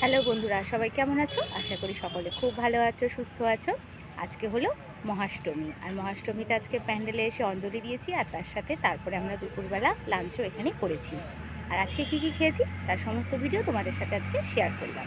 Hello বন্ধুরা, সবাই কেমন আছো? আশা করি সকলে খুব ভালো আছো, সুস্থ আছো। আজকে হলো মহাষ্টমী, আর মহাষ্টমীতে আজকে প্যান্ডেলে এসে অঞ্জলি দিয়েছি, আর তার সাথে তারপরে আমরা দুপুরবেলা লাঞ্চও এখানে করেছি। আর আজকে কি কি খেয়েছি, তার সমস্ত ভিডিও তোমাদের সাথে আজকে শেয়ার করলাম।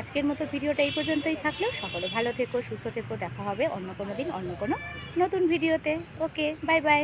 আজকের মতো ভিডিওটা এই পর্যন্তই থাকল। সকলে ভালো থেকো, সুস্থ থেকো, দেখা হবে অন্য কোনো দিন, অন্য কোনো নতুন ভিডিওতে। Okay bye bye